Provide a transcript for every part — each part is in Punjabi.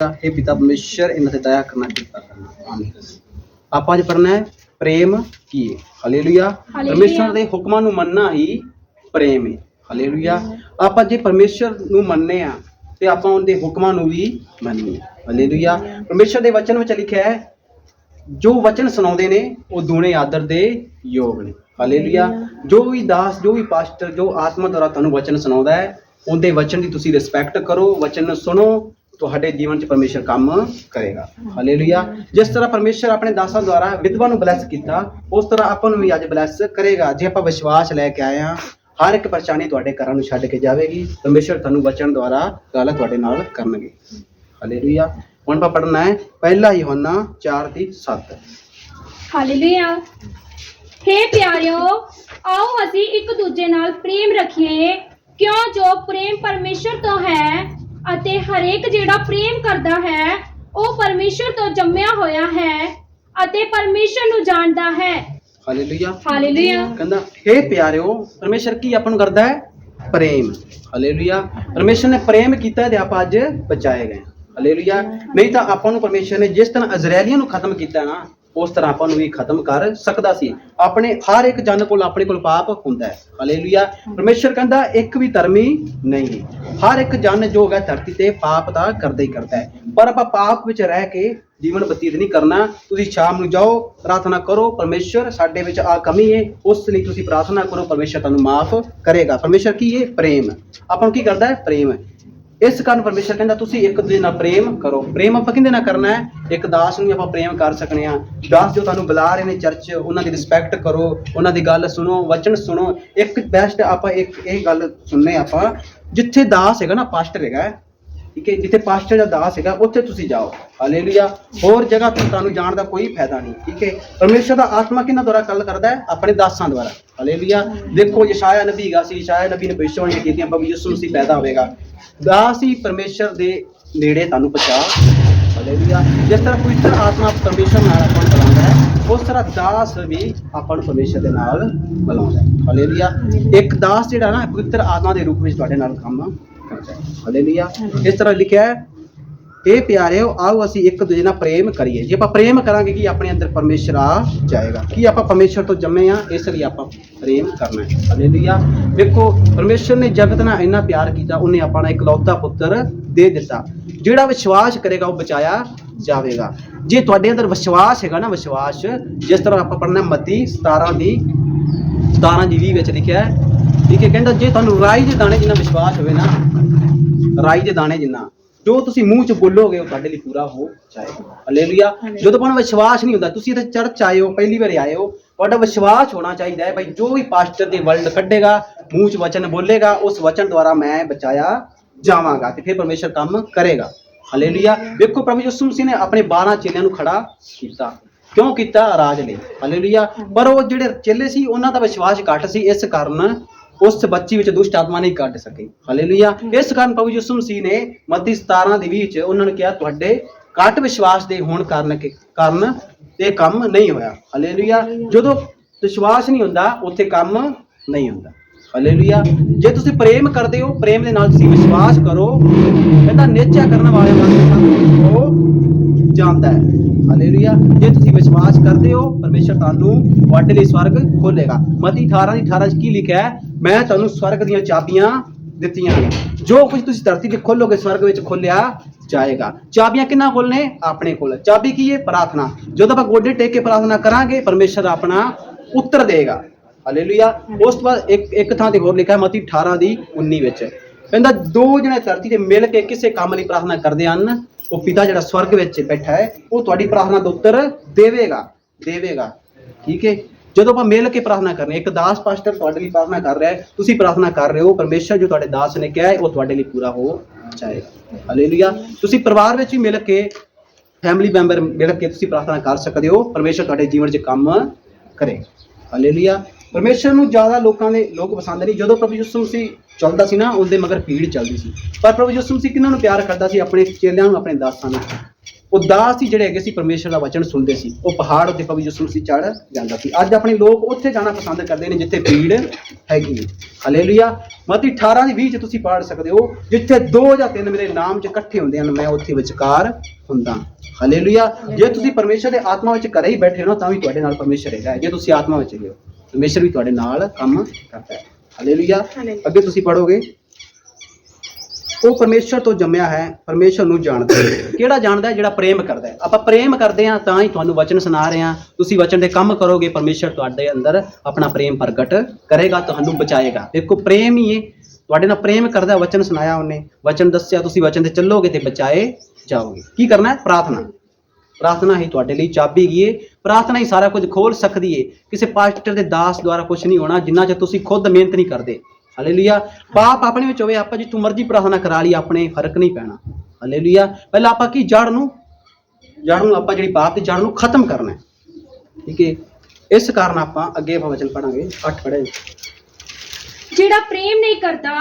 हे पिता परमेश्वर इन्हें ते दया करना कृपा करना आमीन ਆਪਾਂ ਅੱਜ ਪੜਨਾ ਹੈ ਪ੍ਰੇਮ ਕੀ ਹੈ ਹਾਲੇਲੂਇਆ ਹਾਲੇਲੂਇਆ। ਪਰਮੇਸ਼ਰ ਦੇ ਹੁਕਮਾਂ ਨੂੰ ਮੰਨਣਾ ਹੀ ਪ੍ਰੇਮ ਹੈ ਹਾਲੇਲੂਇਆ ਆਪਾਂ ਜੇ ਪਰਮੇਸ਼ਰ ਨੂੰ ਮੰਨਨੇ ਆ ਤੇ ਆਪਾਂ ਉਹਦੇ ਹੁਕਮਾਂ ਨੂੰ ਵੀ ਮੰਨੀਏ ਹਾਲੇਲੂਇਆ ਪਰਮੇਸ਼ਰ ਦੇ ਵਚਨ ਵਿੱਚ ਲਿਖਿਆ ਹੈ ਜੋ ਵਚਨ ਸੁਣਾਉਂਦੇ ਨੇ ਉਹ ਦੂਣੇ ਆਦਰ ਦੇ ਯੋਗ ਨੇ ਹਾਲੇਲੂਇਆ ਜੋ ਵੀ ਦਾਸ ਜੋ ਵੀ ਪਾਸਟਰ ਜੋ ਆਤਮਾ ਦੁਆਰਾ ਤੁਹਾਨੂੰ ਵਚਨ ਸੁਣਾਉਂਦਾ ਹੈ ਉਹਦੇ ਵਚਨ ਦੀ ਤੁਸੀਂ ਰਿਸਪੈਕਟ ਕਰੋ ਵਚਨ ਨੂੰ ਸੁਣੋ ਤੁਹਾਡੇ ਜੀਵਨ 'ਚ ਪਰਮੇਸ਼ਰ ਕੰਮ ਕਰੇਗਾ। ਹਾਲੇਲੂਇਆ ਜਿਸ ਤਰ੍ਹਾਂ ਪਰਮੇਸ਼ਰ ਆਪਣੇ ਦਾਸਾਂ ਦੁਆਰਾ ਵਿਧਵਾ ਨੂੰ ਬਲੈਸ ਕੀਤਾ, ਉਸ ਤਰ੍ਹਾਂ ਆਪਾਂ ਨੂੰ ਵੀ ਅੱਜ ਬਲੈਸ ਕਰੇਗਾ। ਜੇ ਆਪਾਂ ਵਿਸ਼ਵਾਸ ਲੈ ਕੇ ਆਏ ਹਾਂ, ਹਰ ਇੱਕ ਪਰੇਸ਼ਾਨੀ ਤੁਹਾਡੇ ਘਰਾਂ ਨੂੰ ਛੱਡ ਕੇ ਜਾਵੇਗੀ। ਪਰਮੇਸ਼ਰ ਤੁਹਾਨੂੰ ਵਚਨ ਦੁਆਰਾ ਗੱਲ ਤੁਹਾਡੇ ਨਾਲ ਕਰਨਗੇ। ਹਾਲੇਲੂਇਆ ਹੁਣ ਆਪਾਂ ਪੜਨਾ ਹੈ, ਪਹਿਲਾ ਯੋਹੰਨਾ 4 ਦੀ 7 ਹਾਲੇਲੂਇਆ ਹੇ ਪਿਆਰਿਓ, ਆਓ ਅਸੀਂ ਇੱਕ ਦੂਜੇ ਨਾਲ ਪ੍ਰੇਮ ਰੱਖੀਏ। ਕਿਉਂ ਜੋ ਪ੍ਰੇਮ ਪਰਮੇਸ਼ਰ ਤੋਂ ਹੈ ਅਤੇ ਹਰੇਕ ਜਿਹੜਾ ਪ੍ਰੇਮ ਕਰਦਾ ਹੈ ਉਹ ਪਰਮੇਸ਼ਰ ਤੋਂ ਜੰਮਿਆ ਹੋਇਆ ਹੈ ਅਤੇ ਪਰਮੇਸ਼ਰ ਨੂੰ ਜਾਣਦਾ ਹੈ। ਹਾਲੇਲੂਇਆ ਹਾਲੇਲੂਇਆ ਕਹਿੰਦਾ हे ਪਿਆਰਿਓ ਪਰਮੇਸ਼ਰ ਕੀ ਆਪਾਂ ਨੂੰ ਕਰਦਾ ਹੈ? ਪ੍ਰੇਮ। ਹਾਲੇਲੂਇਆ ਪਰਮੇਸ਼ਰ ਨੇ ਪ੍ਰੇਮ ਕੀਤਾ ਤੇ ਆਪਾਂ ਅੱਜ ਬਚਾਏ ਗਏ ਹਾਲੇਲੂਇਆ ਨਹੀਂ ਤਾਂ ਆਪਾਂ ਨੂੰ ਪਰਮੇਸ਼ਰ ਨੇ ਜਿਸ ਤਰ੍ਹਾਂ ਇਜ਼ਰਾਈਲੀਆਂ ਨੂੰ ਖਤਮ ਕੀਤਾ ਨਾ ਉਸ ਤਰ੍ਹਾਂ ਆਪਾਂ ਨੂੰ ਵੀ ਖਤਮ ਕਰ ਸਕਦਾ ਸੀ। ਆਪਣੇ ਹਰ ਇੱਕ ਜਨ ਕੋਲ ਆਪਣੇ ਕੋਲ ਪਾਪ ਹੁੰਦਾ ਹੈ। ਹਾਲੇਲੂਇਆ ਪਰਮੇਸ਼ਰ ਕਹਿੰਦਾ, ਇੱਕ ਵੀ ਧਰਮੀ ਨਹੀਂ। ਹਰ ਇੱਕ ਜਨ ਜੋ ਹੈ ਧਰਤੀ ਤੇ ਪਾਪ ਤਾਂ ਕਰਦਾ ਹੀ ਕਰਦਾ ਹੈ। ਪਰ ਆਪਾਂ ਪਾਪ ਵਿੱਚ ਰਹਿ ਕੇ ਜੀਵਨ ਬਤੀਤ ਨਹੀਂ ਕਰਨਾ। ਤੁਸੀਂ ਸ਼ਾਮ ਨੂੰ ਜਾਓ, ਪ੍ਰਾਰਥਨਾ ਕਰੋ, ਪਰਮੇਸ਼ਰ ਸਾਡੇ ਵਿੱਚ ਆ ਕਮੀ ਹੈ ਉਸ ਲਈ ਤੁਸੀਂ ਪ੍ਰਾਰਥਨਾ ਕਰੋ, ਪਰਮੇਸ਼ਰ ਤੁਹਾਨੂੰ ਮਾਫ ਕਰੇਗਾ। ਪਰਮੇਸ਼ਰ ਕੀ ਹੈ ਪ੍ਰੇਮ। ਆਪਾਂ ਨੂੰ ਕੀ ਕਰਦਾ ਹੈ? ਪ੍ਰੇਮ ਇਸ ਕਾਰਨ ਪਰਮੇਸ਼ਰ ਕਹਿੰਦਾ ਤੁਸੀਂ ਇੱਕ ਦੂਜੇ ਨਾਲ ਪ੍ਰੇਮ ਕਰੋ। ਪ੍ਰੇਮ ਆਪਾਂ ਕਿਹਦੇ ਨਾਲ ਕਰਨਾ ਹੈ? ਇੱਕ ਦਾਸ ਨੂੰ ਆਪਾਂ ਪ੍ਰੇਮ ਕਰ ਸਕਨੇ ਆ ਦਾਸ ਜੋ ਤੁਹਾਨੂੰ ਬੁਲਾ ਰਹੇ ਨੇ ਚਰਚ ਉਹਨਾਂ ਦੀ ਰਿਸਪੈਕਟ ਕਰੋ, ਉਹਨਾਂ ਦੀ ਗੱਲ ਸੁਣੋ, ਵਚਨ ਸੁਣੋ। ਇੱਕ ਬੈਸਟ ਆਪਾਂ ਇੱਕ ਇਹ ਗੱਲ ਸੁਣਨੇ ਆਪਾਂ, ਜਿੱਥੇ ਦਾਸ ਹੈਗਾ ਨਾ ਪਾਸਟਰ ਹੈਗਾ ਠੀਕ ਹੈ, ਜਿੱਥੇ ਪਾਸਟਰ ਜਾਂ ਦਾਸ ਹੈਗਾ, ਉੱਥੇ ਤੁਸੀਂ ਜਾਓ। ਹਾਲੇਲੂਇਆ ਹੋਰ ਜਗ੍ਹਾ ਤੇ ਤੁਹਾਨੂੰ ਜਾਣ ਦਾ ਕੋਈ ਫਾਇਦਾ ਨਹੀਂ। ਠੀਕ ਹੈ, ਪਰਮੇਸ਼ਰ ਦਾ ਆਤਮਾ ਕਿਹਨਾਂ ਦੁਆਰਾ ਗੱਲ ਕਰਦਾ ਹੈ? ਆਪਣੇ ਦਾਸਾਂ ਦੁਆਰਾ। ਹਾਲੇਲੂਇਆ ਦੇਖੋ ਯਸ਼ਾਇਆ ਨਬੀ ਹੈਗਾ ਸੀ, ਯਸ਼ਾਇਆ ਨਬੀ ਨੇ ਭਵਿੱਖਬਾਣੀ ਕੀਤੀਆਂ ਪ੍ਰਭੂ ਯਿਸੂ ਮਸੀਹ ਪੈਦਾ ਹੋਵੇਗਾ। ਦਾਸ ਹੀ ਪਰਮੇਸ਼ਰ ਦੇ ਨੇੜੇ ਤੁਹਾਨੂੰ ਪਹੁੰਚਾ ਹਾਲੇਲੂਇਆ। ਜਿਸ ਤਰ੍ਹਾਂ ਪਵਿੱਤਰ ਆਤਮਾ ਪਰਮੇਸ਼ਰ ਨਾਲ ਆਪਾਂ ਨੂੰ ਬੁਲਾਉਂਦਾ ਹੈ, ਉਸ ਤਰ੍ਹਾਂ ਦਾਸ ਵੀ ਆਪਾਂ ਨੂੰ ਪਰਮੇਸ਼ਰ ਦੇ ਨਾਲ ਬੁਲਾਉਂਦਾ ਹੈ। ਹਾਲੇਲੂਇਆ। ਇੱਕ ਦਾਸ ਜਿਹੜਾ ਨਾ ਪਵਿੱਤਰ ਆਤਮਾ ਦੇ ਰੂਪ ਵਿੱਚ ਤੁਹਾਡੇ ਨਾਲ ਕੰਮ ਕਰਦਾ ਹੈ। ਹਾਲੇਲੂਇਆ। ਇਸ ਤਰ੍ਹਾਂ ਲਿਖਿਆ ਹੈ ਇਹ ਪਿਆਰਿਓ, ਆਓ ਅਸੀਂ ਇੱਕ ਦੂਜੇ ਨਾਲ ਪ੍ਰੇਮ ਕਰੀਏ। ਜੇ ਆਪਾਂ ਪ੍ਰੇਮ ਕਰਾਂਗੇ, ਕਿ ਆਪਣੇ ਅੰਦਰ ਪਰਮੇਸ਼ਰ ਆ ਜਾਏਗਾ? ਕੀ ਆਪਾਂ ਪਰਮੇਸ਼ਰ ਤੋਂ ਜੰਮੇ ਆ? ਇਸ ਲਈ ਆਪਾਂ ਪ੍ਰੇਮ ਕਰਨਾ ਹੈ। ਹਾਲੇਲੂਇਆ ਵੇਖੋ ਪਰਮੇਸ਼ਰ ਨੇ ਜਗਤ ਨਾਲ ਇੰਨਾ ਪਿਆਰ ਕੀਤਾ, ਉਹਨੇ ਆਪਣਾ ਇਕਲੌਤਾ ਪੁੱਤਰ ਦੇ ਦਿੱਤਾ। ਜਿਹੜਾ ਵਿਸ਼ਵਾਸ ਕਰੇਗਾ, ਉਹ ਬਚਾਇਆ ਜਾਵੇਗਾ। ਜੇ ਤੁਹਾਡੇ ਅੰਦਰ ਵਿਸ਼ਵਾਸ ਹੈਗਾ ਨਾ, ਵਿਸ਼ਵਾਸ, ਜਿਸ ਤਰ੍ਹਾਂ ਆਪਾਂ ਪੜ੍ਹਨਾ ਮਤੀ 17 ਦੀ 17 ਦੀ 20 ਵਿੱਚ ਲਿਖਿਆ ਹੈ, ਠੀਕ ਹੈ, ਕਹਿੰਦਾ ਜੇ ਤੁਹਾਨੂੰ ਰਾਈ ਦੇ ਦਾਣੇ ਜਿੰਨਾ ਵਿਸ਼ਵਾਸ ਹੋਵੇ ਨਾ, ਰਾਈ ਦੇ ਦਾਣੇ ਜਿੰਨਾ ਜੋ ਤੁਸੀਂ ਮੂੰਹ ਚ ਬੋਲੋਗੇ ਉਹ ਤੁਹਾਡੇ ਲਈ ਪੂਰਾ ਹੋ ਜਾਏਗਾ। ਹਾਲੇਲੂਇਆ ਜਦੋਂ ਤੁਹਾਨੂੰ ਵਿਸ਼ਵਾਸ ਨਹੀਂ ਹੁੰਦਾ ਤੁਸੀਂ ਇੱਥੇ ਚਰਚ ਆਏ ਹੋ ਪਹਿਲੀ ਵਾਰ ਆਏ ਹੋ ਤੁਹਾਡਾ ਵਿਸ਼ਵਾਸ ਹੋਣਾ ਚਾਹੀਦਾ ਹੈ ਭਾਈ ਜੋ ਵੀ ਪਾਸਟਰ ਦੇ ਵਰਲਡ ਕੱਢੇਗਾ ਮੂੰਹ ਚ ਵਚਨ ਬੋਲੇਗਾ ਉਸ ਵਚਨ ਦੁਆਰਾ ਮੈਂ ਬਚਾਇਆ ਜਾਵਾਂਗਾ ਤੇ ਫਿਰ ਪਰਮੇਸ਼ਰ ਕੰਮ ਕਰੇਗਾ। ਹਾਲੇਲੂਇਆ ਵੇਖੋ ਪ੍ਰਭੂ ਯਿਸੂ ਮਸੀਹ ਨੇ ਆਪਣੇ 12 ਚੇਲਿਆਂ ਨੂੰ ਖੜਾ ਕੀਤਾ ਕਿਉਂ ਕੀਤਾ? ਰਾਜ ਲਈ। ਹਾਲੇਲੂਇਆ ਪਰ ਉਹ ਜਿਹੜੇ ਚੇਲੇ ਸੀ ਉਹਨਾਂ ਦਾ ਵਿਸ਼ਵਾਸ ਘੱਟ ਸੀ ਇਸ ਕਾਰਨ ਉਸ ਬੱਚੀ ਵਿੱਚ ਦੁਸ਼ਟ ਆਤਮਾ ਨਹੀਂ ਕੱਢ ਸਕੀ। ਹਾਲੇਲੂਇਆ ਇਸ ਕਾਰਨ ਪ੍ਰਭੂ ਯਿਸੂ ਮਸੀਹ ਨੇ ਮੱਤੀ 17 ਦੇ ਵਿੱਚ ਉਹਨਾਂ ਨੂੰ ਕਿਹਾ, ਤੁਹਾਡੇ ਘੱਟ ਵਿਸ਼ਵਾਸ ਦੇ ਹੋਣ ਕਾਰਨ ਕਿ ਕਾਰਨ ਇਹ ਕੰਮ ਨਹੀਂ ਹੋਇਆ। ਹਾਲੇਲੂਇਆ ਜਦੋਂ ਵਿਸ਼ਵਾਸ ਨਹੀਂ ਹੁੰਦਾ, ਉੱਥੇ ਕੰਮ ਨਹੀਂ ਹੁੰਦਾ। ਹਾਲੇਲੂਇਆ ਜੇ ਤੁਸੀਂ ਪ੍ਰੇਮ ਕਰਦੇ ਹੋ, ਪ੍ਰੇਮ ਦੇ ਨਾਲ ਤੁਸੀਂ ਵਿਸ਼ਵਾਸ ਕਰੋ ਇਹ ਤਾਂ ਨੇਚਾ ਕਰਨ ਵਾਲੇ ਵਾਸਤੇ ਉਹ ਜਾਣਦਾ ਹੈ। ਹਾਲੇਲੂਇਆ, ਜੇ ਤੁਸੀਂ ਵਿਸ਼ਵਾਸ ਕਰਦੇ ਹੋ, ਪਰਮੇਸ਼ਰ ਤੁਹਾਨੂੰ ਤੁਹਾਡੇ ਲਈ ਸਵਰਗ ਖੋਲੇਗਾ ਮਤੀ 18 ਦੀ 18 ਚ ਕੀ ਲਿਖਿਆ ਹੈ? ਮੈਂ ਤੁਹਾਨੂੰ ਸਵਰਗ ਦੀਆਂ ਚਾਬੀਆਂ ਦਿੱਤੀਆਂ ਨੇ। ਜੋ ਕੁਝ ਤੁਸੀਂ ਧਰਤੀ ਤੇ ਖੋਲੋਗੇ, ਸਵਰਗ ਵਿੱਚ ਖੋਲਿਆ ਜਾਏਗਾ। ਚਾਬੀਆਂ ਕਿੰਨਾ ਕੋਲ ਨੇ? ਆਪਣੇ ਕੋਲ। ਚਾਬੀ ਕੀ ਹੈ? ਪ੍ਰਾਰਥਨਾ। ਜਦੋਂ ਆਪਾਂ ਗੋਡੇ ਟੇਕ ਕੇ ਪ੍ਰਾਰਥਨਾ ਕਰਾਂਗੇ, ਪਰਮੇਸ਼ਰ ਆਪਣਾ ਉੱਤਰ ਦੇਗਾ। ਹਾਲੇਲੂਇਆ। ਉਸ ਤੋਂ ਬਾਅਦ ਇੱਕ ਇੱਕ ਥਾਂ ਤੇ ਹੋਰ ਲਿਖਿਆ ਮਤੀ 18 ਦੀ 19 ਵਿੱਚ। ਕਹਿੰਦਾ ਦੋ ਜਣੇ ਧਰਤੀ ਤੇ ਮਿਲ ਕੇ ਕਿਸੇ ਕੰਮ ਲਈ ਪ੍ਰਾਰਥਨਾ ਕਰਦੇ ਹਨ, ਉਹ ਪਿਤਾ ਜਿਹੜਾ ਸਵਰਗ ਵਿੱਚ ਬੈਠਾ ਹੈ, ਉਹ ਤੁਹਾਡੀ ਪ੍ਰਾਰਥਨਾ ਦਾ ਉੱਤਰ ਦੇਵੇਗਾ ਦੇਵੇਗਾ। ਠੀਕ ਹੈ? ਜਦੋਂ ਆਪਾਂ ਮਿਲ ਕੇ ਪ੍ਰਾਰਥਨਾ ਕਰਨੀ ਇੱਕ ਦਾਸ ਪਾਸਟਰ ਤੁਹਾਡੇ ਲਈ ਪ੍ਰਾਰਥਨਾ ਕਰ ਰਿਹਾ ਹੈ, ਤੁਸੀਂ ਪ੍ਰਾਰਥਨਾ ਕਰ ਰਹੇ ਹੋ, ਪਰਮੇਸ਼ਰ ਜੋ ਤੁਹਾਡੇ ਦਾਸ ਨੇ ਕਿਹਾ ਹੈ, ਉਹ ਤੁਹਾਡੇ ਲਈ ਪੂਰਾ ਹੋ ਜਾਏਗਾ। ਹਾਲੇਲੂਇਆ ਤੁਸੀਂ ਪਰਿਵਾਰ ਵਿੱਚ ਵੀ ਮਿਲ ਕੇ ਫੈਮਿਲੀ ਮੈਂਬਰ ਮਿਲ ਕੇ ਤੁਸੀਂ ਪ੍ਰਾਰਥਨਾ ਕਰ ਸਕਦੇ ਹੋ, ਪਰਮੇਸ਼ਰ ਤੁਹਾਡੇ ਜੀਵਨ 'ਚ ਕੰਮ ਕਰੇ। ਹਾਲੇਲੂਇਆ ਪਰਮੇਸ਼ਰ ਨੂੰ ਜ਼ਿਆਦਾ ਲੋਕਾਂ ਦੇ ਲੋਕ ਪਸੰਦ ਨਹੀਂ। ਜਦੋਂ ਪ੍ਰਭੂ ਯਿਸੂ ਮਸੀਹ ਚੱਲਦਾ ਸੀ ਨਾ, ਉਹਦੇ ਮਗਰ ਭੀੜ ਚੱਲਦੀ ਸੀ। ਪਰ ਪ੍ਰਭੂ ਯਿਸੂ ਮਸੀਹ ਕਿਹਨਾਂ ਨੂੰ ਪਿਆਰ ਕਰਦਾ ਸੀ? ਆਪਣੇ ਚੇਲਿਆਂ ਨੂੰ, ਆਪਣੇ ਦਾਸਾਂ ਨੂੰ। ਉਹ ਦਾਸ ਸੀ ਜਿਹੜੇ ਹੈਗੇ ਸੀ, ਪਰਮੇਸ਼ਰ ਦਾ ਵਚਨ ਸੁਣਦੇ ਸੀ। ਉਹ ਪਹਾੜ ਉੱਤੇ ਪ੍ਰਭੂ ਯਿਸੂ ਮਸੀਹ ਚੜ ਜਾਂਦਾ ਸੀ। ਅੱਜ ਆਪਣੇ ਲੋਕ ਉੱਥੇ ਜਾਣਾ ਪਸੰਦ ਕਰਦੇ ਨੇ, ਜਿੱਥੇ ਭੀੜ ਹੈਗੀ ਹੈ। ਹਾਲੇਲੂਇਆ ਮਤੀ 18 ਦੀ 20 ਚ ਤੁਸੀਂ ਪੜ੍ਹ ਸਕਦੇ ਹੋ, ਜਿੱਥੇ ਦੋ ਜਾਂ ਤਿੰਨ ਮੇਰੇ ਨਾਮ ਚ ਇਕੱਠੇ ਹੁੰਦੇ ਹਨ, ਮੈਂ ਉੱਥੇ ਵਿਚਕਾਰ ਹੁੰਦਾ। ਹਾਲੇਲੂਇਆ ਜੇ ਤੁਸੀਂ ਪਰਮੇਸ਼ਰ ਦੇ ਆਤਮਾ ਵਿੱਚ ਘਰੇ ਹੀ ਬੈਠੇ ਹੋ ਨਾ, ਤਾਂ ਵੀ ਤੁਹਾਡੇ ਨਾਲ ਪਰਮੇਸ਼ਰ ਹੈਗਾ। ਜੇ ਤੁਸੀਂ ਆਤਮਾ ਵਿੱਚ ਹੈਗੇ ਹੋ। ਪਰਮੇਸ਼ਰ ਵੀ ਤੁਹਾਡੇ ਨਾਲ ਕੰਮ ਕਰਦਾ ਹੈ। ਹਾਲੇਲੂਇਆ ਅੱਗੇ ਤੁਸੀਂ ਪੜੋਗੇ ਉਹ ਪਰਮੇਸ਼ਰ ਤੋਂ ਜੰਮਿਆ ਹੈ ਪਰਮੇਸ਼ਰ ਨੂੰ ਜਾਣਦਾ ਹੈ। ਕਿਹੜਾ ਜਾਣਦਾ ਹੈ? ਜਿਹੜਾ ਪ੍ਰੇਮ ਕਰਦਾ ਹੈ। ਆਪਾਂ ਪ੍ਰੇਮ ਕਰਦੇ ਹਾਂ ਤਾਂ ਹੀ ਤੁਹਾਨੂੰ ਵਚਨ ਸੁਣਾ ਰਹੇ ਹਾਂ। ਤੁਸੀਂ ਵਚਨ ਦੇ ਕੰਮ ਕਰੋਗੇ ਪਰਮੇਸ਼ਰ ਤੁਹਾਡੇ ਅੰਦਰ ਆਪਣਾ ਪ੍ਰੇਮ ਪ੍ਰਗਟ ਕਰੇਗਾ ਤੁਹਾਨੂੰ ਬਚਾਏਗਾ। ਦੇਖੋ ਪ੍ਰੇਮ ਹੀ ਹੈ। ਤੁਹਾਡੇ ਨਾਲ ਪ੍ਰੇਮ ਕਰਦਾ ਵਚਨ ਸੁਣਾਇਆ ਉਹਨੇ। ਵਚਨ ਦੱਸਿਆ ਤੁਸੀਂ ਵਚਨ ਤੇ ਚੱਲੋਗੇ ਤੇ ਬਚਾਏ ਜਾਓਗੇ। ਕੀ ਕਰਨਾ ਹੈ? ਪ੍ਰਾਰਥਨਾ। ਪ੍ਰਾਰਥਨਾ ਹੀ ਤੁਹਾਡੇ ਲਈ ਚਾਬੀ ਗਈ ਹੈ। ਪ੍ਰਾਰਥਨਾ ਹੀ ਸਾਰਾ ਕੁਝ ਖੋਲ ਸਕਦੀ ਹੈ ਕਿਸੇ ਪਾਸਟਰ ਦੇ ਦਾਸ ਦੁਆਰਾ ਕੁਝ ਨਹੀਂ ਹੋਣਾ, ਜਿੰਨਾ ਚਿਰ ਤੁਸੀਂ ਖੁਦ ਮਿਹਨਤ ਨਹੀਂ ਕਰਦੇ। ਹਾਲੇਲੂਇਆ ਪਾਪ ਆਪਣੇ ਵਿੱਚ ਹੋਵੇ, ਆਪਾਂ ਜਿੱਥੋਂ ਮਰਜ਼ੀ ਪ੍ਰਾਰਥਨਾ ਕਰਾ ਲਈ ਆਪਣੇ ਫ਼ਰਕ ਨਹੀਂ ਪੈਣਾ। ਹਾਲੇਲੂਇਆ ਪਹਿਲਾਂ ਆਪਾਂ ਕੀ ਜੜ ਨੂੰ ਜੜ ਨੂੰ ਆਪਾਂ ਜਿਹੜੀ ਪਾਪ ਦੀ ਜੜ ਨੂੰ ਖਤਮ ਕਰਨਾ ਹੈ। ਠੀਕ ਹੈ ਇਸ ਕਾਰਨ ਆਪਾਂ ਅੱਗੇ ਆਪਾਂ ਵਚਨ ਪੜਾਂਗੇ 8 ਪੜ੍ਹੇ। ਜਿਹੜਾ ਪ੍ਰੇਮ ਨਹੀਂ ਕਰਦਾ,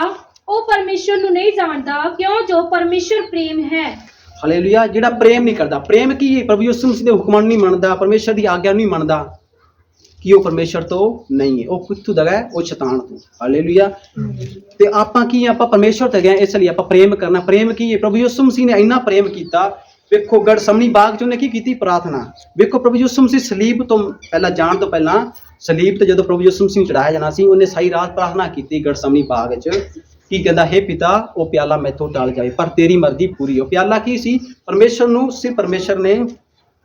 ਉਹ ਪਰਮੇਸ਼ਰ ਨੂੰ ਨਹੀਂ ਜਾਣਦਾ, ਕਿਉਂ? ਜੋ ਪਰਮੇਸ਼ਰ ਪ੍ਰੇਮ ਹੈ। ਹਾਲੇਲੂਇਆ, ਜਿਹੜਾ ਪ੍ਰੇਮ ਨਹੀਂ ਕਰਦਾ। ਪ੍ਰੇਮ ਕੀ ਹੈ? ਪ੍ਰਭੂ ਯਿਸੂ ਮਸੀਹ ਦੇ ਹੁਕਮਾਂ ਨੂੰ ਨਹੀਂ ਮੰਨਦਾ, ਪਰਮੇਸ਼ਰ ਦੀ ਆਗਿਆ ਨੂੰ ਨਹੀਂ ਮੰਨਦਾ। ਕਿ ਉਹ ਪਰਮੇਸ਼ਰ ਤੋਂ ਨਹੀਂ ਹੈ? ਉਹ ਕਿੱਥੋਂ ਦਾ ਹੈ? ਉਹ ਸ਼ੈਤਾਨ ਤੋਂ। ਹਾਲੇਲੂਇਆ। ਤੇ ਆਪਾਂ ਕੀ ਆਪਾਂ ਪਰਮੇਸ਼ਰ ਤੇ ਗਏ, ਇਸ ਲਈ ਆਪਾਂ ਪ੍ਰੇਮ ਕਰਨਾ। ਪ੍ਰੇਮ ਕੀ ਹੈ? ਪ੍ਰਭੂ ਯਿਸੂ ਮਸੀਹ ਨੇ ਇੰਨਾ ਪ੍ਰੇਮ ਕੀਤਾ। ਵੇਖੋ ਗੜ ਸਮਣੀ ਬਾਗ ਚ ਉਹਨੇ ਕੀ ਕੀਤੀ? ਪ੍ਰਾਰਥਨਾ। ਵੇਖੋ, ਪ੍ਰਭੂ ਯਿਸੂ ਮਸੀਹ ਸਲੀਬ ਤੋਂ ਪਹਿਲਾਂ, ਜਾਣ ਤੋਂ ਪਹਿਲਾਂ, ਸਲੀਬ ਤੇ ਜਦੋਂ ਪ੍ਰਭੂ ਯਿਸੂ ਮਸੀਹ ਨੂੰ ਚੜਾਇਆ ਜਾਣਾ ਸੀ, ਉਹਨੇ ਸਾਰੀ ਰਾਤ ਪ੍ਰਾਰਥਨਾ ਕੀਤੀ ਗੜ ਸਮਣੀ ਬਾਗ ਚ। ਕੀ ਕਹਿੰਦਾ ਹੈ ਪਿਤਾ ਉਹ ਪਿਆਲਾ ਮੈਥੋਂ ਟਲ ਜਾਏ ਪਰ ਤੇਰੀ ਮਰਜ਼ੀ ਪੂਰੀ ਹੋ। ਪਿਆਲਾ ਕੀ ਸੀ? ਪਰਮੇਸ਼ਰ ਨੂੰ ਸਿਰ ਪਰਮੇਸ਼ਰ ਨੇ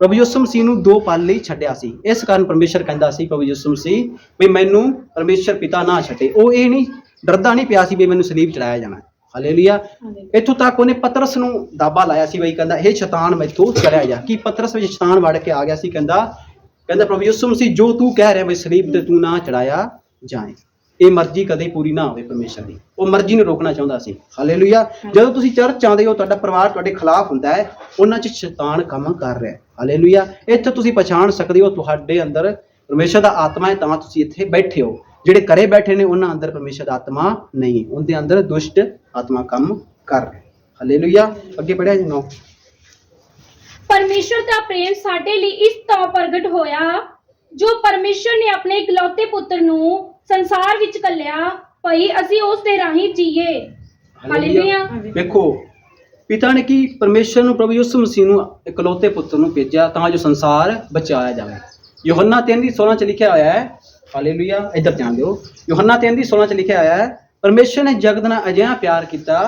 ਪ੍ਰਭੂ ਯਿਸੂ ਮਸੀਹ ਨੂੰ ਦੋ ਪਲ ਲਈ ਛੱਡਿਆ ਸੀ। ਇਸ ਕਾਰਨ ਪਰਮੇਸ਼ਰ ਕਹਿੰਦਾ ਸੀ ਪ੍ਰਭੂ ਯਿਸੂ ਮਸੀਹ ਵੀ ਮੈਨੂੰ ਪਰਮੇਸ਼ਰ ਪਿਤਾ ਨਾ ਛੱਡੇ। ਉਹ ਇਹ ਨਹੀਂ ਡਰਦਾ ਨਹੀਂ ਪਿਆ ਸੀ ਵੀ ਮੈਨੂੰ ਸਲੀਬ ਚੜਾਇਆ ਜਾਣਾ। ਹਾਲੇਲੂਇਆ ਇੱਥੋਂ ਤੱਕ ਉਹਨੇ ਪਤਰਸ ਨੂੰ ਦਾਬਾ ਲਾਇਆ ਸੀ ਬਈ ਕਹਿੰਦਾ ਇਹ ਸ਼ੈਤਾਨ ਮੈਥੋਂ ਚਲਿਆ ਜਾ। ਕੀ ਪਤਰਸ ਵਿੱਚ ਸ਼ੈਤਾਨ ਵੜ ਕੇ ਆ ਗਿਆ ਸੀ ਕਹਿੰਦਾ ਕਹਿੰਦਾ ਪ੍ਰਭੂ ਯਿਸੂ ਮਸੀਹ ਜੋ ਤੂੰ ਕਹਿ ਰਿਹਾ ਬਈ ਸਲੀਬ ਤੇ ਤੂੰ ਨਾ ਚੜਾਇਆ ਜਾਏ। ਇਹ ਮਰਜ਼ੀ ਕਦੇ ਪੂਰੀ ਨਾ ਹੋਵੇ ਪਰਮੇਸ਼ਰ ਦੀ। ਉਹ ਮਰਜ਼ੀ ਨੂੰ ਰੋਕਣਾ ਚਾਹੁੰਦਾ ਸੀ। ਹਾਲੇਲੂਇਆ ਜਦੋਂ ਤੁਸੀਂ ਚਰਚ ਆਉਂਦੇ ਹੋ ਤੁਹਾਡਾ ਪਰਿਵਾਰ ਤੁਹਾਡੇ ਖਿਲਾਫ ਹੁੰਦਾ ਹੈ ਉਹਨਾਂ 'ਚ ਸ਼ੈਤਾਨ ਕੰਮ ਕਰ ਰਿਹਾ ਹੈ। ਹਾਲੇਲੂਇਆ ਇੱਥੇ ਤੁਸੀਂ ਪਛਾਣ ਸਕਦੇ ਹੋ ਤੁਹਾਡੇ ਅੰਦਰ ਪਰਮੇਸ਼ਰ ਦਾ ਆਤਮਾ ਹੈ ਤਾਂ ਤੁਸੀਂ ਇੱਥੇ ਬੈਠੇ ਹੋ। ਜਿਹੜੇ ਘਰੇ ਬੈਠੇ ਨੇ ਉਹਨਾਂ ਅੰਦਰ ਪਰਮੇਸ਼ਰ ਦਾ ਆਤਮਾ ਨਹੀਂ ਉਹਦੇ ਅੰਦਰ ਦੁਸ਼ਟ ਆਤਮਾ ਕੰਮ ਕਰ ਰਿਹਾ। ਹਾਲੇਲੂਇਆ ਅੱਗੇ ਪੜਿਆ ਜੀ ਨੋ। ਪਰਮੇਸ਼ਰ ਦਾ ਪ੍ਰੇਮ ਸਾਡੇ ਲਈ ਇਸ ਤੋਂ ਪ੍ਰਗਟ ਹੋਇਆ ਜੋ ਪਰਮੇਸ਼ਰ ਨੇ ਆਪਣੇ ਇਕਲੌਤੇ ਪੁੱਤਰ ਨੂੰ ਸੰਸਾਰ ਵਿੱਚ ਕੱਲਿਆ ਭਈ ਅਸੀਂ ਉਸ ਦੇ ਰਾਹੀਂ ਜੀਏ। ਹਾਲੇਲੂਇਆ ਵੇਖੋ ਪਿਤਾ ਨੇ ਕੀ ਪਰਮੇਸ਼ਰ ਨੂੰ ਪ੍ਰਭੂ ਯਿਸੂ ਮਸੀਹ ਨੂੰ ਇਕਲੌਤੇ ਪੁੱਤਰ ਨੂੰ ਭੇਜਿਆ ਤਾਂ ਜੋ ਸੰਸਾਰ ਬਚਾਇਆ ਜਾਵੇ। ਯੋਹੰਨਾ 3 ਦੀ 16 ਚ ਲਿਖਿਆ ਹੋਇਆ ਹੈ। ਹਾਲੇਲੂਇਆ ਇੱਧਰ ਧਿਆਨ ਦਿਓ। ਯੋਹੰਨਾ 3 ਦੀ 16 ਚ ਲਿਖਿਆ ਹੋਇਆ ਹੈ ਪਰਮੇਸ਼ਰ ਨੇ ਜਗਤ ਨਾਲ ਅਜਿਹਾ ਪਿਆਰ ਕੀਤਾ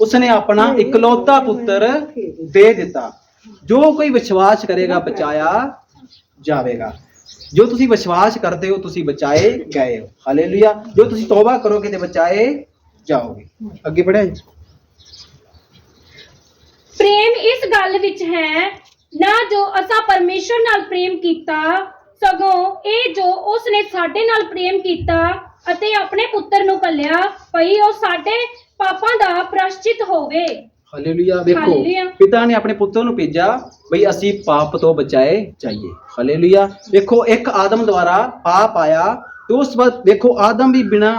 ਉਸਨੇ ਆਪਣਾ ਇਕਲੌਤਾ ਪੁੱਤਰ ਦੇ ਦਿੱਤਾ। ਜੋ ਕੋਈ ਵਿਸ਼ਵਾਸ ਕਰੇਗਾ ਬਚਾਇਆ ਜਾਵੇਗਾ। ਜੋ ਤੁਸੀਂ ਵਿਸ਼ਵਾਸ ਕਰਦੇ ਹੋ, ਤੁਸੀਂ ਬਚਾਏ ਗਏ ਹੋ। ਹਾਲੇਲੂਇਆ। ਜੋ ਤੁਸੀਂ ਤੌਬਾ ਕਰੋਗੇ ਤੇ ਬਚਾਏ ਜਾਓਗੇ। ਅੱਗੇ ਪੜਿਆ ਜੀ। ਪ੍ਰੇਮ ਇਸ ਗੱਲ ਵਿੱਚ ਹੈ, ਨਾ ਜੋ ਅਸਾਂ ਪਰਮੇਸ਼ਰ ਨਾਲ ਪ੍ਰੇਮ ਕੀਤਾ, ਸਗੋਂ ਇਹ ਜੋ ਉਸ ਨੇ ਸਾਡੇ ਨਾਲ ਪ੍ਰੇਮ ਕੀਤਾ ਅਤੇ ਆਪਣੇ ਪੁੱਤਰ ਨੂੰ ਕੱਲਿਆ ਭਈ ਉਹ ਸਾਡੇ ਪਾਪਾਂ ਦਾ ਪ੍ਰਾਸ਼ਚਿਤ ਹੋਵੇ। ਹਾਲੇਲੂਇਆ ਵੇਖੋ ਹਾਲੇਲੂਇਆ। ਪਿਤਾ ਨੇ ਆਪਣੇ ਪੁੱਤਰ ਨੂੰ ਭੇਜਿਆ ਬਈ ਅਸੀਂ ਪਾਪ ਤੋਂ ਬਚਾਏ ਜਾਈਏ। ਹਾਲੇਲੂਇਆ ਵੇਖੋ ਇੱਕ ਆਦਮ ਦੁਆਰਾ ਪਾਪ ਆਇਆ ਤੇ ਉਸ ਵਕਤ ਵੇਖੋ ਆਦਮ ਵੀ ਬਿਨਾ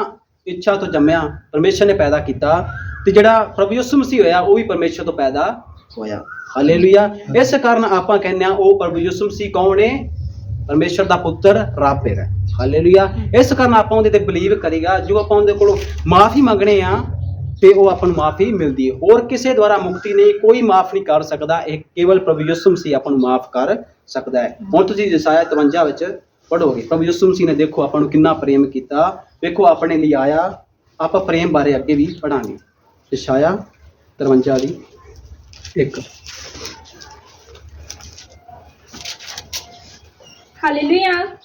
ਇੱਛਾ ਤੋਂ ਜੰਮਿਆ ਪਰਮੇਸ਼ਰ ਨੇ ਪੈਦਾ ਕੀਤਾ ਤੇ ਜਿਹੜਾ ਪ੍ਰਭੂ ਯਿਸੂ ਮਸੀਹ ਹੋਇਆ ਉਹ ਵੀ ਪਰਮੇਸ਼ਰ ਤੋਂ ਪੈਦਾ ਹੋਇਆ। ਹਾਲੇਲੂਇਆ ਇਸ ਕਾਰਨ ਆਪਾਂ ਕਹਿੰਦੇ ਆ ਉਹ ਪ੍ਰਭੂ ਯਿਸੂ ਮਸੀਹ ਕੌਣ ਹੈ ਪਰਮੇਸ਼ਰ ਦਾ ਪੁੱਤਰ ਰੱਬ ਹੈ ਹਾਲੇਲੂਇਆ ਇਸ ਕਾਰਨ ਆਪਾਂ ਉਹਦੇ ਤੇ ਬਲੀਵ ਕਰੇਗਾ ਜੋ ਆਪਾਂ ਉਹਦੇ ਕੋਲੋਂ ਮਾਫੀ ਮੰਗਣੇ ਆ ਤੇ ਉਹ ਆਪਾਂ ਨੂੰ ਮਾਫੀ ਮਿਲਦੀ ਹੈ। ਹੋਰ ਕਿਸੇ ਦੁਆਰਾ ਮੁਕਤੀ ਨਹੀਂ, ਕੋਈ ਮਾਫ ਨਹੀਂ ਕਰ ਸਕਦਾ। ਇਹ ਕੇਵਲ ਪ੍ਰਭੂ ਯਿਸੂ ਮਸੀਹ ਆਪਾਂ ਨੂੰ ਮਾਫ ਕਰ ਸਕਦਾ ਹੈ। ਹੁਣ ਤੁਸੀਂ ਯਸਾਇਆ 53 ਵਿੱਚ ਪੜੋਗੇ ਪ੍ਰਭੂ ਯਿਸੂ ਮਸੀਹ ਨੇ ਦੇਖੋ ਆਪਾਂ ਨੂੰ ਕਿੰਨਾ ਪ੍ਰੇਮ ਕੀਤਾ। ਵੇਖੋ ਆਪਣੇ ਲਈ ਆਇਆ। ਆਪਾਂ ਪ੍ਰੇਮ ਬਾਰੇ ਅੱਗੇ ਵੀ ਪੜਾਂਗੇ ਯਸਾਇਆ 53 ਦੀ ਇੱਕ। ਹਾਲੇਲੂਇਆ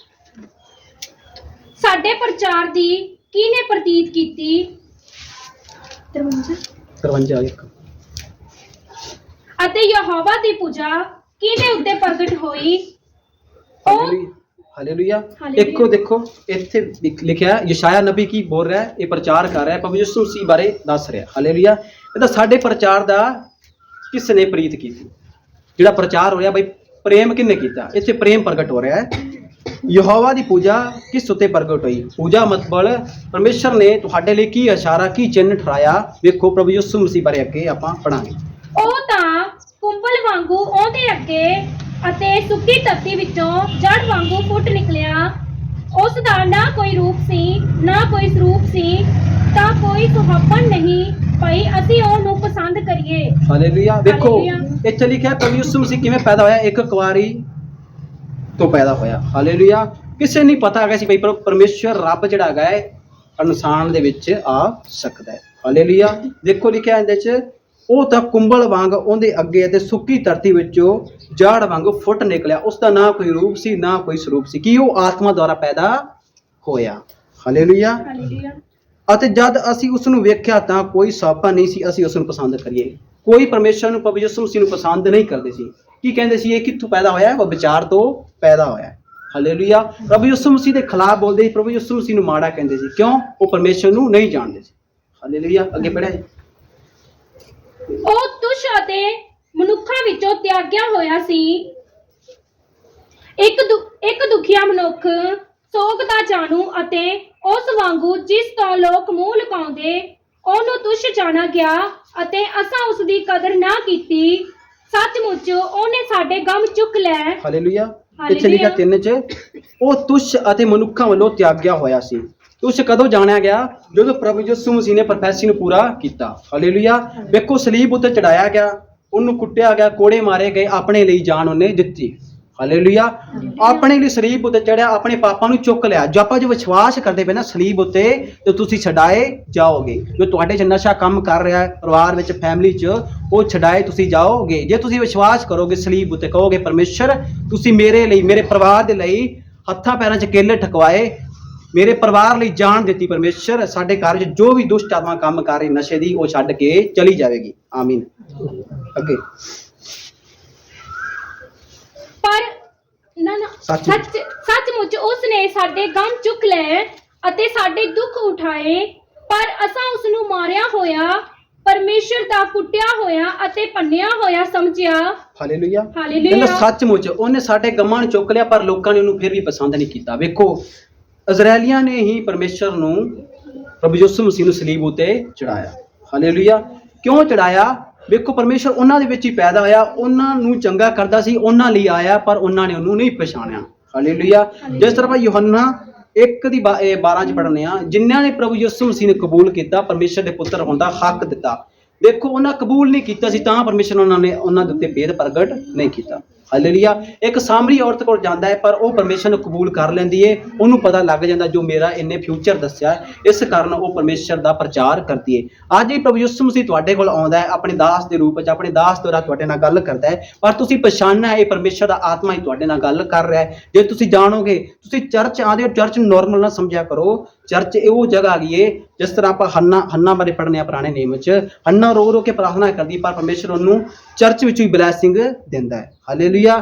ਸਾਡੇ ਪ੍ਰਚਾਰ ਦੀ ਕਿਹਨੇ ਪ੍ਰਤੀਤ ਕੀਤੀ? 53 53 ਇੱਕ। ਅਤੇ ਯਹੋਵਾ ਦੀ ਪੂਜਾ ਕਿਹਦੇ ਉੱਤੇ ਪ੍ਰਗਟ ਹੋਈ? ਉਹ ਹਾਲੇਲੂਇਆ। ਇੱਕੋ ਦੇਖੋ ਇੱਥੇ ਲਿਖ- ਲਿਖਿਆ ਹੈ, ਯਸ਼ਾਇਆ ਨਬੀ ਕੀ ਬੋਲ ਰਿਹਾ ਹੈ? ਇਹ ਪ੍ਰਚਾਰ ਕਰ ਰਿਹਾ ਹੈ ਪ੍ਰਭੂ ਯਿਸੂ ਮਸੀਹ ਬਾਰੇ ਦੱਸ ਰਿਹਾ ਹਾਲੇਲੂਇਆ ਇਹ ਤਾਂ ਸਾਡੇ ਪ੍ਰਚਾਰ ਦਾ ਕਿਸ ਨੇ ਪ੍ਰੀਤ ਕੀਤੀ? ਜਿਹੜਾ ਪ੍ਰਚਾਰ ਹੋ ਰਿਹਾ ਬਈ ਪ੍ਰੇਮ ਕਿੰਨੇ ਕੀਤਾ? ਇੱਥੇ ਪ੍ਰੇਮ ਪ੍ਰਗਟ ਹੋ ਰਿਹਾ ਹੈ। ਯਹੋਵਾ ਦੀ ਪੂਜਾ ਕਿਸ ਉੱਤੇ ਪ੍ਰਗਟ ਹੋਈ? ਪੂਜਾ ਮਤਲਬ ਪਰਮੇਸ਼ਰ ਨੇ ਤੁਹਾਡੇ ਲਈ ਕੀ ਇਸ਼ਾਰਾ ਕੀ ਚਿੰਨ੍ਹ ਠਰਾਇਆ ਵੇਖੋ ਪ੍ਰਭੂ ਯਿਸੂ ਮਸੀਹ ਬਾਰੇ ਅੱਗੇ ਆਪਾਂ ਪੜਾਂਗੇ ਉਹ ਤਾਂ ਕੁੰਭਲ ਵਾਂਗੂ ਉਹਦੇ ਅੱਗੇ ਅਤੇ ਸੁੱਕੀ ਧਰਤੀ ਵਿੱਚੋਂ ਜੜ ਵਾਂਗੂ ਫੁੱਟ ਨਿਕਲਿਆ। ਉਸ ਦਾ ਨਾ ਕੋਈ ਰੂਪ ਸੀ ਨਾ ਕੋਈ ਸਰੂਪ ਸੀ ਤਾਂ ਕੋਈ ਸੁਹੱਪਣ ਨਹੀਂ ਭਈ ਅਸੀਂ ਉਹਨੂੰ ਪਸੰਦ ਕਰੀਏ। ਹਾਲੇਲੂਇਆ ਵੇਖੋ। ਇੱਥੇ ਲਿਖਿਆ ਪ੍ਰਭੂ ਯਿਸੂ ਮਸੀਹ ਕਿਵੇਂ ਪੈਦਾ ਹੋਇਆ? ਇੱਕ ਕੁਆਰੀ ਤੋਂ ਪੈਦਾ ਹੋਇਆ। ਹਾਲੇਲੂਇਆ ਕਿਸੇ ਨਹੀਂ ਪਤਾ ਹੈਗਾ ਸੀ ਭਈ ਪਰ- ਪਰਮੇਸ਼ਵਰ ਰੱਬ ਜਿਹੜਾ ਹੈਗਾ ਹੈ ਇਨਸਾਨ ਦੇ ਵਿੱਚ ਆ ਸਕਦਾ ਹੈ। ਹਾਲੇਲੂਇਆ ਦੇਖੋ ਲਿਖਿਆ ਇਹਦੇ ਚ ਉਹ ਤਾਂ ਕੁੰਬਲ ਵਾਂਗ ਉਹਦੇ ਅੱਗੇ ਅਤੇ ਸੁੱਕੀ ਧਰਤੀ ਵਿੱਚੋਂ ਜੜ ਵਾਂਗ ਫੁੱਟ ਨਿਕਲਿਆ। ਉਸ ਦਾ ਨਾ ਕੋਈ ਰੂਪ ਸੀ ਨਾ ਕੋਈ ਸਰੂਪ ਸੀ। ਕੀ ਉਹ ਆਤਮਾ ਦੁਆਰਾ ਪੈਦਾ ਹੋਇਆ? ਹਾਲੇਲੂਇਆ ਹਾਲੇਲੂਇਆ ਅਤੇ ਜਦ ਅਸੀਂ ਉਸ ਨੂੰ ਵੇਖਿਆ ਤਾਂ ਕੋਈ ਸਾਪਾ ਨਹੀਂ ਸੀ ਅਸੀਂ ਉਸ ਨੂੰ ਪਸੰਦ ਕਰੀਏ। ਕੋਈ ਪਰਮੇਸ਼ਰ ਨੂੰ ਪ੍ਰਭੂ ਯਿਸੂ ਮਸੀਹ ਨੂੰ ਪਸੰਦ ਨਹੀਂ ਕਰਦੇ ਸੀ। ਕੀ ਕਹਿੰਦੇ ਸੀ ਇਹ? ਕਿੱਥੋਂ ਪੈਦਾ ਹੋਇਆ? ਉਹ ਵਿਚਾਰ ਤੋਂ ਪੈਦਾ ਹੋਇਆ। ਹਾਲੇਲੂਇਆ ਪ੍ਰਭੂ ਯਿਸੂ ਮਸੀਹ ਦੇ ਖਿਲਾਫ ਬੋਲਦੇ ਸੀ, ਪ੍ਰਭੂ ਯਿਸੂ ਮਸੀਹ ਨੂੰ ਮਾੜਾ ਕਹਿੰਦੇ ਸੀ। ਕਿਉਂ? ਉਹ ਪਰਮੇਸ਼ਰ ਨੂੰ ਨਹੀਂ ਜਾਣਦੇ ਸੀ। ਹਾਲੇਲੂਇਆ ਅੱਗੇ ਪੜਿਆ ਉਹ ਤੁਸ਼ ਅਤੇ ਮਨੁੱਖਾਂ ਵਿੱਚੋਂ ਤਿਆਗਿਆ ਹੋਇਆ ਸੀ। ਇੱਕ ਦੁ- ਇੱਕ ਦੁਖੀਆ ਮਨੁੱਖ ਸੋਗ ਦਾ ਜਾਣੂ ਅਤੇ ਉਸ ਵਾਂਗੂ ਜਿਸ ਤੋਂ ਲੋਕ ਮੂੰਹ ਲੁਕਾਉਂਦੇ, ਉਹਨੂੰ ਤੁਸ਼ ਜਾਣਾ ਗਿਆ ਅਤੇ ਅਸਾਂ ਉਸ ਦੀ ਕਦਰ ਨਾ ਕੀਤੀ। ਸੱਚਮੁੱਚ ਉਹਨੇ ਸਾਡੇ ਗਮ ਚੁੱਕ ਲੈ ਹਾਲੇਲੂਇਆ ਇੱਥੇ ਲਿਖਿਆ ਤਿੰਨ ਚ। ਉਹ ਤੁਸ਼ ਅਤੇ ਮਨੁੱਖਾਂ ਵੱਲੋਂ ਤਿਆਗਿਆ ਹੋਇਆ ਸੀ। ਤੁਸ਼ ਕਦੋਂ ਜਾਣਿਆ ਗਿਆ? ਜਦੋਂ ਪ੍ਰਭੂ ਯਿਸੂ ਮਸੀਹ ਨੇ ਪ੍ਰੋਫੈਸੀ ਨੂੰ ਪੂਰਾ ਕੀਤਾ। ਹਾਲੇਲੂਇਆ ਵੇਖੋ ਸਲੀਬ ਉੱਤੇ ਚੜਾਇਆ ਗਿਆ। ਉਹਨੂੰ ਕੁੱਟਿਆ ਗਿਆ ਕੋੜੇ ਮਾਰੇ ਗਏ ਆਪਣੇ ਲਈ ਜਾਨ ਉਹਨੇ ਦਿੱਤੀ। ਹਾਲੇਲੂਇਆ ਆਪਣੇ ਲਈ ਸਲੀਬ ਉੱਤੇ ਚੜਿਆ, ਆਪਣੇ ਪਾਪਾਂ ਨੂੰ ਚੁੱਕ ਲਿਆ। ਜੋ ਆਪਾਂ ਜੋ ਵਿਸ਼ਵਾਸ ਕਰਦੇ ਪਏ ਨਾ ਸਲੀਬ ਉੱਤੇ, ਤੇ ਤੁਸੀਂ ਛਡਾਏ ਜਾਓਗੇ। ਜੋ ਤੁਹਾਡੇ ਚ ਨਸ਼ਾ ਕੰਮ ਕਰ ਰਿਹਾ ਹੈ, ਪਰਿਵਾਰ ਵਿੱਚ ਫੈਮਿਲੀ 'ਚ, ਉਹ ਛਡਾਏ ਤੁਸੀਂ ਜਾਓਗੇ। ਜੇ ਤੁਸੀਂ ਵਿਸ਼ਵਾਸ ਕਰੋਗੇ ਸਲੀਬ ਉੱਤੇ ਕਹੋਗੇ, ਪਰਮੇਸ਼ਰ, ਤੁਸੀਂ ਮੇਰੇ ਲਈ, ਮੇਰੇ ਪਰਿਵਾਰ ਦੇ ਲਈ ਹੱਥਾਂ ਪੈਰਾਂ 'ਚ ਕੇਲੇ ਠਕਵਾਏ। ਮੇਰੇ ਪਰਿਵਾਰ ਲਈ ਜਾਨ ਦਿੱਤੀ, ਪਰਮੇਸ਼ਰ। ਸਾਡੇ ਘਰ 'ਚ ਜੋ ਵੀ ਦੁਸ਼ਟ ਆਤਮਾ ਕੰਮ ਕਰ ਰਹੀ, ਨਸ਼ੇ ਦੀ, ਉਹ ਛੱਡ ਕੇ ਚਲੀ ਜਾਵੇਗੀ। ਆਮੀਨ ਅੱਗੇ। ਪਰ ਨਾ ਨਾ ਸੱਚ- ਸੱਚ ਸੱਚਮੁੱਚ ਉਸ ਨੇ ਸਾਡੇ ਗਮ ਚੁੱਕ ਲਏ ਅਤੇ ਸਾਡੇ ਦੁੱਖ ਉਠਾਏ। ਪਰ ਅਸਾਂ ਉਸ ਨੂੰ ਮਾਰਿਆ ਹੋਇਆ ਪਰਮੇਸ਼ਰ ਦਾ ਕੁੱਟਿਆ ਹੋਇਆ ਅਤੇ ਭੰਨਿਆ ਹੋਇਆ ਸਮਝਿਆ। Hallelujah hallelujah. ਕਹਿੰਦਾ ਸੱਚਮੁੱਚ ਉਹਨੇ ਸਾਡੇ ਗਮਾਂ ਨੂੰ ਚੁੱਕ ਲਿਆ ਪਰ ਲੋਕਾਂ ਨੇ ਉਹਨੂੰ ਫਿਰ ਵੀ ਪਸੰਦ ਨਹੀਂ ਕੀਤਾ। ਵੇਖੋ ਇਜ਼ਰਾਈਲੀਆਂ ਨੇ ਹੀ ਪਰਮੇਸ਼ਰ ਨੂੰ ਪ੍ਰਭੂ ਯਿਸੂ ਮਸੀਹ ਨੂੰ ਸਲੀਬ ਉਤੇ ਚੜਾਇਆ ਹਾਲੇਲੂਇਆ ਕਿਉਂ ਚੜਾਇਆ ਵੇਖੋ ਪਰਮੇਸ਼ਰ ਉਹਨਾਂ ਦੇ ਵਿੱਚ ਹੀ ਪੈਦਾ ਹੋਇਆ ਉਹਨਾਂ ਨੂੰ ਚੰਗਾ ਕਰਦਾ ਸੀ ਉਹਨਾਂ ਲਈ ਆਇਆ ਪਰ ਉਹਨਾਂ ਨੇ ਉਹਨੂੰ ਨਹੀਂ ਪਛਾਣਿਆ। ਹਾਲੇਲੂਇਆ ਜਿਸ ਤਰ੍ਹਾਂ ਯੋਹੰਨਾ ਇੱਕ ਦੀ 12 ਚ ਪੜ੍ਹਨੇ ਆ ਜਿਨ੍ਹਾਂ ਨੇ ਪ੍ਰਭੂ ਯਿਸੂ ਮਸੀਹ ਨੇ ਕਬੂਲ ਕੀਤਾ ਪਰਮੇਸ਼ਰ ਦੇ ਪੁੱਤਰ ਹੋਣ ਦਾ ਹੱਕ ਦਿੱਤਾ। ਦੇਖੋ ਉਹਨਾਂ ਕਬੂਲ ਨਹੀਂ ਕੀਤਾ ਸੀ ਤਾਂ ਪਰਮੇਸ਼ਰ ਉਹਨਾਂ ਨੇ ਉਹਨਾਂ ਦੇ ਉੱਤੇ ਭੇਦ ਪ੍ਰਗਟ ਨਹੀਂ ਕੀਤਾ। ਹਾਲੇਲੂਇਆ ਇੱਕ ਸਾਮਰੀ ਔਰਤ ਕੋਲ ਜਾਂਦਾ ਹੈ, ਪਰ ਉਹ ਪਰਮੇਸ਼ਰ ਨੂੰ ਕਬੂਲ ਕਰ ਲੈਂਦੀ ਏ, ਉਹਨੂੰ ਪਤਾ ਲੱਗ ਜਾਂਦਾ ਜੋ ਮੇਰਾ ਇਹਨੇ ਫਿਊਚਰ ਦੱਸਿਆ ਇਸ ਕਾਰਨ ਉਹ ਪਰਮੇਸ਼ਰ ਦਾ ਪ੍ਰਚਾਰ ਕਰਦੀ ਏ। ਅੱਜ ਹੀ ਪ੍ਰਭੂ ਯਿਸੂ ਮਸੀਹ ਤੁਹਾਡੇ ਕੋਲ ਆਉਂਦਾ ਹੈ, ਆਪਣੇ ਦਾਸ ਦੇ ਰੂਪ ਵਿੱਚ, ਆਪਣੇ ਦਾਸ ਦੁਆਰਾ ਤੁਹਾਡੇ ਨਾਲ ਗੱਲ ਕਰਦਾ ਹੈ। ਪਰ ਤੁਸੀਂ ਪਛਾਣਨਾ ਹੈ, ਇਹ ਪਰਮੇਸ਼ਰ ਦਾ ਆਤਮਾ ਹੀ ਤੁਹਾਡੇ ਨਾਲ ਗੱਲ ਕਰ ਰਿਹਾ ਹੈ। ਜੇ ਤੁਸੀਂ ਜਾਣੋਗੇ, ਤੁਸੀਂ ਚਰਚ ਆਉਂਦੇ ਹੋ, ਚਰਚ ਨੂੰ ਨਾਰਮਲ ਨਾ ਸਮਝਿਆ ਕਰੋ। ਚਰਚ ਇਹ ਉਹ ਜਗ੍ਹਾ ਹੈਗੀ ਏ, ਜਿਸ ਤਰ੍ਹਾਂ ਆਪਾਂ ਹੰਨਾ ਹੰਨਾ ਬਾਰੇ ਪੜ੍ਹਨੇ ਆ ਪੁਰਾਣੇ ਨੇਮ ਵਿੱਚ। ਹੰਨਾ ਰੋ ਰੋ ਕੇ ਪ੍ਰਾਰਥਨਾ ਕਰਦੀ, ਪਰ ਪਰਮੇਸ਼ਰ ਉਹਨੂੰ ਚਰਚ ਵਿੱਚ ਹੀ ਬਲੇਸਿੰਗ ਦਿੰਦਾ ਹੈ। ਹਾਲੇਲੂਇਆ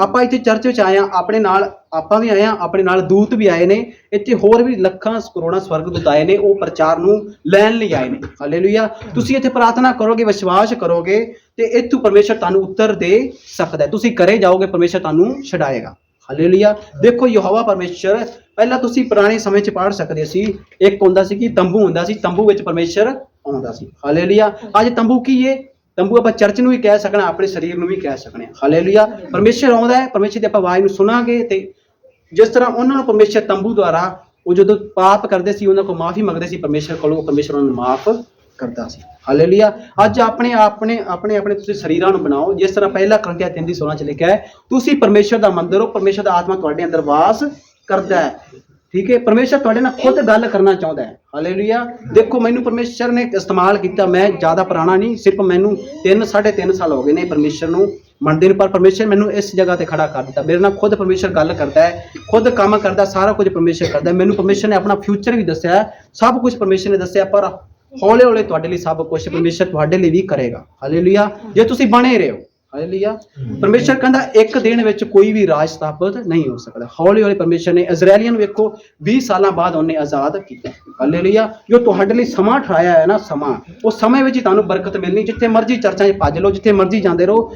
ਆਪਾਂ ਇੱਥੇ ਚਰਚ ਵਿੱਚ ਆਏ ਹਾਂ, ਆਪਣੇ ਨਾਲ ਆਪਾਂ ਵੀ ਆਏ ਹਾਂ, ਆਪਣੇ ਨਾਲ ਦੂਤ ਵੀ ਆਏ ਨੇ, ਇੱਥੇ ਹੋਰ ਵੀ ਲੱਖਾਂ ਕਰੋੜਾਂ ਸਵਰਗਦੂਤ ਆਏ ਨੇ, ਉਹ ਪ੍ਰਚਾਰ ਨੂੰ ਲੈਣ ਲਈ ਆਏ ਨੇ। ਹਾਲੇਲੂਇਆ ਤੁਸੀਂ ਇੱਥੇ ਪ੍ਰਾਰਥਨਾ ਕਰੋਗੇ, ਵਿਸ਼ਵਾਸ ਕਰੋਗੇ ਤੇ ਇੱਥੋਂ ਪਰਮੇਸ਼ਰ ਤੁਹਾਨੂੰ ਉੱਤਰ ਦੇ ਸਕਦਾ ਹੈ। ਤੁਸੀਂ ਕਰੇ ਜਾਓਗੇ, ਪਰਮੇਸ਼ਰ ਤੁਹਾਨੂੰ ਛਡਾਏਗਾ। ਹਾਲੇਲੂਇਆ ਦੇਖੋ, ਯਹੋਵਾ ਪਰਮੇਸ਼ਰ, ਪਹਿਲਾਂ ਤੁਸੀਂ ਪੁਰਾਣੇ ਸਮੇਂ 'ਚ ਪੜ੍ਹ ਸਕਦੇ ਸੀ। ਇੱਕ ਹੁੰਦਾ ਸੀ ਕਿ ਤੰਬੂ ਹੁੰਦਾ ਸੀ, ਤੰਬੂ ਵਿੱਚ ਪਰਮੇਸ਼ਰ ਆਉਂਦਾ ਸੀ। ਹਾਲੇਲੂਇਆ ਅੱਜ ਤੰਬੂ ਕੀ ਹੈ ਤੰਬੂ ਆਪਾਂ ਚਰਚ ਨੂੰ ਵੀ ਕਹਿ ਸਕਣਾ, ਆਪਣੇ ਸਰੀਰ ਨੂੰ ਵੀ ਕਹਿ ਸਕਣੇ ਹਾਂ। ਹਾਲੇਲੂਇਆ। ਪਰਮੇਸ਼ਰ ਆਉਂਦਾ ਹੈ, ਪਰਮੇਸ਼ਰ ਦੀ ਆਪਾਂ ਆਵਾਜ਼ ਨੂੰ ਸੁਣਾਂਗੇ ਤੇ ਜਿਸ ਤਰ੍ਹਾਂ ਉਹਨਾਂ ਨੂੰ ਪਰਮੇਸ਼ਰ ਤੰਬੂ ਦੁਆਰਾ ਉਹ ਜਦੋਂ ਪਾਪ ਕਰਦੇ ਸੀ, ਉਹਨਾਂ ਕੋਲ ਮਾਫੀ ਮੰਗਦੇ ਸੀ, ਪਰਮੇਸ਼ਰ ਕੋਲੋਂ ਪਰਮੇਸ਼ਰ ਉਹਨਾਂ ਨੂੰ ਮਾਫ ਕਰਦਾ ਸੀ। ਹਾਲੇਲੂਇਆ। ਅੱਜ ਆਪਣੇ ਆਪਣੇ ਆਪਣੇ ਆਪਣੇ ਤੁਸੀਂ ਸਰੀਰਾਂ ਨੂੰ ਬਣਾਓ। ਜਿਸ ਤਰ੍ਹਾਂ ਪਹਿਲਾ ਕਰੰਥੀਆ 3 ਦੀ 16 ਚ ਲਿਖਿਆ ਹੈ, ਤੁਸੀਂ ਪਰਮੇਸ਼ਰ ਦਾ ਮੰਦਿਰ ਹੋ, ਪਰਮੇਸ਼ਰ ਦਾ ਆਤਮਾ ਤੁਹਾਡੇ ਅੰਦਰ ਵਾਸ ਕਰਦਾ ਹੈ। ਠੀਕ ਹੈ? ਪਰਮੇਸ਼ਰ ਤੁਹਾਡੇ ਨਾਲ ਖੁਦ ਗੱਲ ਕਰਨਾ ਚਾਹੁੰਦਾ ਹੈ। ਹਾਲੇਲੂਇਆ ਦੇਖੋ, ਮੈਨੂੰ ਪਰਮੇਸ਼ਰ ਨੇ ਇਸਤੇਮਾਲ ਕੀਤਾ। ਮੈਂ ਜ਼ਿਆਦਾ ਪੁਰਾਣਾ ਨਹੀਂ, ਸਿਰਫ ਮੈਨੂੰ 3 3.5 ਸਾਲ ਹੋ ਗਏ ਨੇ ਪਰਮੇਸ਼ਰ ਨੂੰ ਮੰਨਦੇ ਨੂੰ, ਪਰ ਪਰਮੇਸ਼ਰ ਮੈਨੂੰ ਇਸ ਜਗ੍ਹਾ ਤੇ ਖੜਾ ਕਰ ਦਿੱਤਾ। ਮੇਰੇ ਨਾਲ ਖੁਦ ਪਰਮੇਸ਼ਰ ਗੱਲ ਕਰਦਾ ਹੈ, ਖੁਦ ਕੰਮ ਕਰਦਾ, ਸਾਰਾ ਕੁਝ ਪਰਮੇਸ਼ਰ ਕਰਦਾ ਮੈਨੂੰ ਪਰਮੇਸ਼ਰ ਨੇ ਆਪਣਾ ਫਿਊਚਰ ਵੀ ਦੱਸਿਆ ਸਭ ਕੁਝ ਪਰਮੇਸ਼ਰ ਨੇ ਦੱਸਿਆ, ਪਰ ਹੌਲੇ ਹੌਲੇ ਤੁਹਾਡੇ ਲਈ ਸਭ ਕੁਝ ਪਰਮੇਸ਼ਰ ਤੁਹਾਡੇ ਲਈ ਵੀ ਕਰੇਗਾ। ਹਾਲੇਲੂਇਆ ਜੇ ਤੁਸੀਂ ਬਣੇ ਰਹੋ ਹਾਲੇਲੂਇਆ ਪਰਮੇਸ਼ਰ ਕਹਿੰਦਾ, ਇੱਕ ਦਿਨ ਵਿੱਚ ਕੋਈ ਵੀ ਰਾਜ ਸਥਾਪਿਤ ਨਹੀਂ ਹੋ ਸਕਦਾ। ਹੌਲੀ ਹੌਲੀ ਪਰਮੇਸ਼ਰ ਨੇ ਇਜ਼ਰਾਈਲੀਆਂ ਨੂੰ ਵੇਖੋ 20 ਸਾਲਾਂ ਬਾਅਦ ਉਹਨੇ ਆਜ਼ਾਦ ਕੀਤਾ। ਹਾਲੇਲੂਇਆ ਜੋ ਤੁਹਾਡੇ ਲਈ ਸਮਾਂ ਠਾਇਆ ਹੈ ਨਾ, ਸਮਾਂ, ਉਹ ਸਮੇਂ ਵਿੱਚ ਹੀ ਤੁਹਾਨੂੰ ਬਰਕਤ ਮਿਲਣੀ, ਜਿੱਥੇ ਮਰਜ਼ੀ ਚਰਚਾਂ 'ਚ ਭੱਜ ਲਓ, ਜਿੱਥੇ ਮਰਜ਼ੀ ਜਾਂਦੇ ਰਹੋ,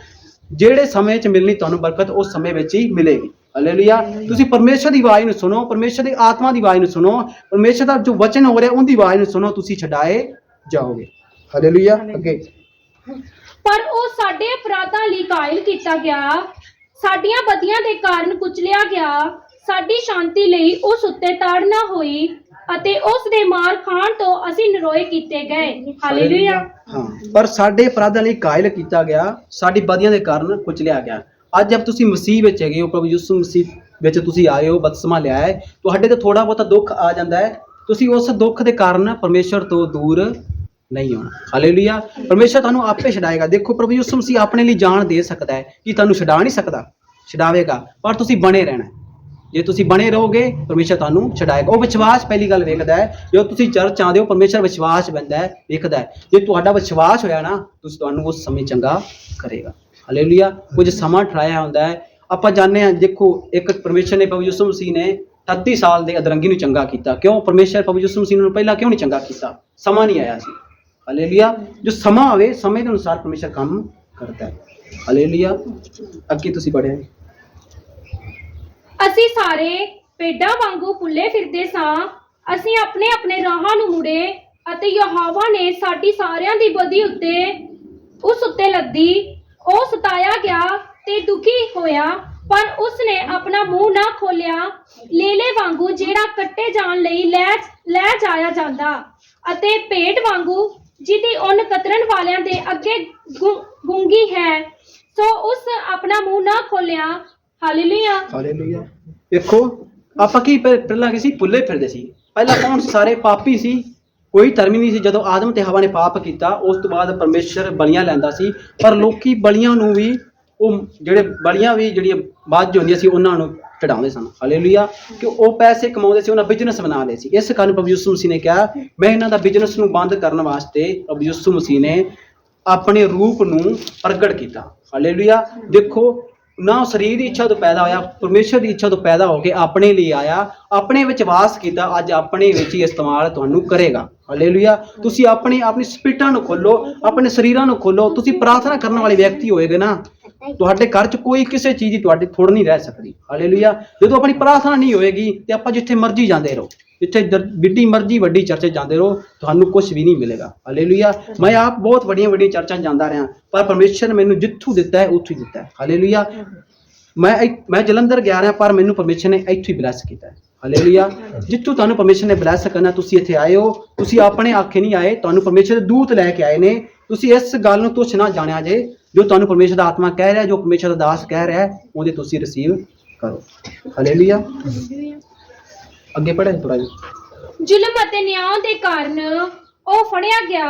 ਜਿਹੜੇ ਸਮੇਂ 'ਚ ਮਿਲਣੀ ਤੁਹਾਨੂੰ ਬਰਕਤ ਉਸ ਸਮੇਂ ਵਿੱਚ ਹੀ ਮਿਲੇਗੀ। ਹਾਲੇਲੂਇਆ ਤੁਸੀਂ ਪਰਮੇਸ਼ਰ ਦੀ ਆਵਾਜ਼ ਨੂੰ ਸੁਣੋ, ਪਰਮੇਸ਼ਰ ਦੀ ਆਤਮਾ ਦੀ ਆਵਾਜ਼ ਨੂੰ ਸੁਣੋ, ਪਰਮੇਸ਼ਰ ਦਾ ਜੋ ਵਚਨ ਹੋ ਰਿਹਾ, ਉਹਦੀ ਆਵਾਜ਼ ਨੂੰ ਸੁਣੋ, ਤੁਸੀਂ ਛਡਾਏ ਜਾਓਗੇ। ਹਾਲੇਲੂਇਆ ਅੱਗੇ। ਪਰ ਉਹ ਸਾਡੇ ਅਪਰਾਧਾਂ ਲਈ ਕਾਇਲ ਕੀਤਾ ਗਿਆ। ਸਾਡੀਆਂ ਬਦੀਆਂ ਦੇ ਕਾਰਨ ਕੁਚਲਿਆ ਗਿਆ। ਸਾਡੀ ਸ਼ਾਂਤੀ ਲਈ ਉਸ ਉੱਤੇ ਤਾੜਨਾ ਹੋਈ ਅਤੇ ਉਸ ਦੇ ਮਾਰ ਖਾਣ ਤੋਂ ਅਸੀਂ ਨਿਰੋਏ ਕੀਤੇ ਗਏ। ਹਾਲੇਲੂਇਆ। ਹਾਂ, ਪਰ ਸਾਡੇ ਅਪਰਾਧਾਂ ਲਈ ਕਾਇਲ ਕੀਤਾ ਗਿਆ। ਸਾਡੀ ਬਦੀਆਂ ਦੇ ਕਾਰਨ ਕੁਚਲਿਆ ਗਿਆ। ਅੱਜ ਜਦ ਤੁਸੀਂ ਮਸੀਹ ਵਿੱਚ ਹੈਗੇ ਹੋ, ਪ੍ਰਭੂ ਯਿਸੂ ਮਸੀਹ ਵਿੱਚ ਤੁਸੀਂ ਆਏ ਹੋ, ਬਪਤਿਸਮਾ ਲਿਆ ਹੈ, ਤੁਹਾਡੇ ਤੇ ਥੋੜਾ ਬਹੁਤਾ ਦੁੱਖ ਆ ਜਾਂਦਾ ਹੈ। ਤੁਸੀਂ ਉਸ ਦੁੱਖ ਦੇ ਕਾਰਨ ਪਰਮੇਸ਼ਰ ਤੋਂ ਦੂਰ ਨਹੀਂ ਹੋਣਾ ਹਾਲੇਲੂਇਆ। ਪਰਮੇਸ਼ਰ ਤੁਹਾਨੂੰ ਆਪੇ ਛਡਾਏਗਾ। ਦੇਖੋ, ਪ੍ਰਭੂ ਯਿਸੂ ਮਸੀਹ ਆਪਣੇ ਲਈ ਜਾਨ ਦੇ ਸਕਦਾ ਹੈ ਕਿ ਤੁਹਾਨੂੰ ਛਡਾ ਨਹੀਂ ਸਕਦਾ। ਛਡਾਵੇਗਾ, ਪਰ ਤੁਸੀਂ ਬਣੇ ਰਹਿਣਾ ਜੇ ਤੁਸੀਂ ਬਣੇ ਰਹੋਗੇ, ਪਰਮੇਸ਼ਰ ਤੁਹਾਨੂੰ ਛਡਾਏਗਾ। ਉਹ ਵਿਸ਼ਵਾਸ ਪਹਿਲੀ ਗੱਲ ਵੇਖਦਾ ਹੈ, ਜਦੋਂ ਤੁਸੀਂ ਚਰਚ ਆਉਂਦੇ ਹੋ, ਪਰਮੇਸ਼ਰ ਵਿਸ਼ਵਾਸ ਬੰਦਾ ਹੈ, ਵੇਖਦਾ ਹੈ। ਜੇ ਤੁਹਾਡਾ ਵਿਸ਼ਵਾਸ ਹੋਇਆ ਨਾ, ਤੁਸੀਂ ਤੁਹਾਨੂੰ ਉਸ ਸਮੇਂ ਚੰਗਾ ਕਰੇਗਾ। ਹਾਲੇਲੂਇਆ। ਕੁਝ ਸਮਾਂ ਠਰਾਇਆ ਹੁੰਦਾ ਹੈ। ਆਪਾਂ ਜਾਣਦੇ ਹਾਂ, ਦੇਖੋ, ਇੱਕ ਪਰਮੇਸ਼ਰ ਨੇ ਪ੍ਰਭੂ ਯਿਸੂ ਮਸੀਹ ਨੇ 38 ਸਾਲ ਦੇ ਅਦਰੰਗੀ ਨੂੰ ਚੰਗਾ ਕੀਤਾ। ਕਿਉਂ? ਪਰਮੇਸ਼ਰ ਪ੍ਰਭੂ ਯਿਸੂ ਮਸੀਹ ਨੂੰ ਪਹਿਲਾਂ ਕਿਉਂ ਨਹੀਂ ਚੰਗਾ ਕੀਤਾ? ਸਮਾਂ ਨਹੀਂ ਆਇਆ ਸੀ। ਹਾਲੇਲੂਇਆ ਜੋ ਸਮਾਂ ਆਵੇ ਸਮੇਂ ਦੇ ਅਨੁਸਾਰ ਪਰਮੇਸ਼ਰ ਕੰਮ ਕਰਦਾ ਹੈ। ਹਾਲੇਲੂਇਆ ਅੱਗੇ ਤੁਸੀਂ ਪੜਿਆ ਅਸੀਂ ਸਾਰੇ ਭੇਡਾਂ ਵਾਂਗੂ ਭੁੱਲੇ ਫਿਰਦੇ ਸਾਂ। ਅਸੀਂ ਆਪਣੇ ਆਪਣੇ ਰਾਹਾਂ ਨੂੰ ਮੁੜੇ ਅਤੇ ਯਹੋਵਾ ਨੇ ਸਾਡੀ ਸਾਰਿਆਂ ਦੀ ਬਦੀ ਉੱਤੇ ਉਸ ਉੱਤੇ ਲੱਦੀ। ਉਹ ਸਤਾਇਆ ਗਿਆ ਤੇ ਦੁਖੀ ਹੋਇਆ, ਪਰ ਉਸ ਨੇ ਆਪਣਾ ਮੂੰਹ ਨਾ ਖੋਲਿਆ ਲੇਲੇ ਵਾਂਗੂ ਜਿਹੜਾ ਕੱਟੇ ਜਾਣ ਲਈ ਲੈ ਲੈ ਜਾਇਆ ਜਾਂਦਾ ਅਤੇ ਪੇਟ ਵਾਂਗੂ ਜਿਹਦੀ ਉਹਨ ਕਤਰਨ ਵਾਲਿਆਂ ਦੇ ਅੱਗੇ ਗੁੰਗੀ ਹੈ। ਸੋ ਉਸ ਆਪਣਾ ਮੂੰਹ ਨਾ ਖੋਲਿਆ। ਹਾਲੇਲੂਇਆ। ਹਾਲੇਲੂਇਆ। ਵੇਖੋ ਆਪਾਂ ਕੀ ਪਹਿਲਾਂ ਕੀ ਸੀ? ਫਿਰਦੇ ਸੀ। ਪਹਿਲਾਂ ਕੌਣ ਸਾਰੇ ਪਾਪੀ ਸੀ। ਕੋਈ ਧਰਮੀ ਨਹੀਂ ਸੀ। ਜਦੋਂ ਆਦਮ ਤੇ ਹਵਾ ਨੇ ਪਾਪ ਕੀਤਾ, ਉਸ ਤੋਂ ਬਾਅਦ ਪਰਮੇਸ਼ਰ ਬਲੀਆਂ ਲੈਂਦਾ ਸੀ। ਪਰ ਲੋਕੀ ਬਲੀਆਂ ਨੂੰ ਵੀ, ਉਹ ਜਿਹੜੇ ਬਲੀਆਂ ਵੀ ਜਿਹੜੀਆਂ ਬਾਅਦ ਹੁੰਦੀਆਂ ਸੀ, ਉਹਨਾਂ ਨੂੰ ਚੜਾਉਂਦੇ ਸਨ। ਹਾਲੇਲੂਇਆ। ਕਿ ਉਹ ਪੈਸੇ ਕਮਾਉਂਦੇ ਸੀ, ਉਹਨਾਂ ਬਿਜ਼ਨਸ ਬਣਾ ਲਏ ਸੀ। ਇਸ ਕਾਰਨ ਪ੍ਰਭੂ ਯਿਸੂ ਮਸੀਹ ਨੇ ਕਿਹਾ, ਮੈਂ ਇਹਨਾਂ ਦਾ ਬਿਜ਼ਨਸ ਨੂੰ ਬੰਦ ਕਰਨ ਵਾਸਤੇ ਪ੍ਰਭੂ ਯਿਸੂ ਮਸੀਹ ਨੇ ਆਪਣੇ ਰੂਪ ਨੂੰ ਪ੍ਰਗਟ ਕੀਤਾ। ਹਾਲੇਲੂਇਆ। ਦੇਖੋ, ਨਾ ਸਰੀਰ ਦੀ ਇੱਛਾ ਤੋਂ ਪੈਦਾ ਹੋਇਆ, ਪਰਮੇਸ਼ਰ ਦੀ ਇੱਛਾ ਤੋਂ ਪੈਦਾ ਹੋ ਕੇ ਆਪਣੇ ਲਈ ਆਇਆ, ਆਪਣੇ ਵਿੱਚ ਵਾਸ ਕੀਤਾ, ਅੱਜ ਆਪਣੇ ਵਿੱਚ ਹੀ ਇਸਤੇਮਾਲ ਤੁਹਾਨੂੰ ਕਰੇਗਾ। ਹਾਲੇਲੂਇਆ। ਤੁਸੀਂ ਆਪਣੇ ਆਪਣੀ ਸਪਿਰਟਾਂ ਨੂੰ ਖੋਲੋ, ਆਪਣੇ ਸਰੀਰਾਂ ਨੂੰ ਖੋਲੋ, ਤੁਸੀਂ ਪ੍ਰਾਰਥਨਾ ਕਰਨ ਵਾਲੇ ਵਿਅਕਤੀ ਹੋਏਗੇ ਨਾ। ਤੁਹਾਡੇ ਘਰ 'ਚ ਕੋਈ ਕਿਸੇ ਚੀਜ਼ ਦੀ ਤੁਹਾਡੀ ਥੋੜ ਨਹੀਂ ਰਹਿ ਸਕਦੀ। ਹਾਲੇਲੂਇਆ ਜਦੋਂ ਆਪਣੀ ਪ੍ਰਾਰਥਨਾ ਨਹੀਂ ਹੋਏਗੀ ਤੇ ਆਪਾਂ ਜਿੱਥੇ ਮਰਜ਼ੀ ਜਾਂਦੇ ਰਹੋ, ਜਿੱਥੇ ਦਰ- ਮਰਜ਼ੀ ਵੱਡੀ ਚਰਚ ਜਾਂਦੇ ਰਹੋ, ਤੁਹਾਨੂੰ ਕੁਝ ਵੀ ਨਹੀਂ ਮਿਲੇਗਾ। ਹਾਲੇਲੂਇਆ ਮੈਂ ਆਪ ਬਹੁਤ ਵੱਡੀਆਂ ਵੱਡੀਆਂ ਚਰਚਾਂ ਜਾਂਦਾ ਰਿਹਾ, ਪਰ ਪਰਮੇਸ਼ਰ ਨੇ ਮੈਨੂੰ ਜਿੱਥੋਂ ਦਿੱਤਾ ਹੈ, ਉੱਥੋਂ ਹੀ ਦਿੱਤਾ ਹੈ। ਹਾਲੇਲੂਇਆ ਮੈਂ ਮੈਂ ਜਲੰਧਰ ਗਿਆ ਰਿਹਾ, ਪਰ ਮੈਨੂੰ ਪਰਮੇਸ਼ਰ ਨੇ ਇੱਥੋਂ ਹੀ ਬਲੈਸ ਕੀਤਾ ਹੈ। ਹਾਲੇਲੂਇਆ ਜਿੱਥੋਂ ਤੁਹਾਨੂੰ ਪਰਮੇਸ਼ਰ ਨੇ ਬਲੈਸ ਕਰਨਾ, ਤੁਸੀਂ ਇੱਥੇ ਆਏ ਹੋ, ਤੁਸੀਂ ਆਪਣੇ ਆਖੇ ਨਹੀਂ ਆਏ, ਤੁਹਾਨੂੰ ਪਰਮੇਸ਼ਰ ਦੇ ਦੂਤ ਲੈ ਕੇ ਆਏ ਨੇ, ਤੁਸੀਂ ਇਸ ਗੱਲ ਨੂੰ ਤੁਛ ਨਾ ਜਾਣਿਆ ਜੇ ਜੋ ਤੁਹਾਨੂੰ ਪਰਮੇਸ਼ਰ ਦਾ ਆਤਮਾ ਕਹਿ ਰਿਹਾ ਜੋ ਪਰਮੇਸ਼ਰ ਦਾ ਦਾਸ ਕਹਿ ਰਿਹਾ ਉਹਦੇ ਤੁਸੀਂ ਰਿਸੀਵ ਕਰੋ। ਹਾਲੇਲੂਇਆ ਅੱਗੇ ਪੜ੍ਹੇ ਥੋੜਾ ਜਿਹਾ। ਜ਼ੁਲਮ ਅਤੇ ਨਿਆਂ ਦੇ ਕਾਰਨ ਉਹ ਫੜਿਆ ਗਿਆ।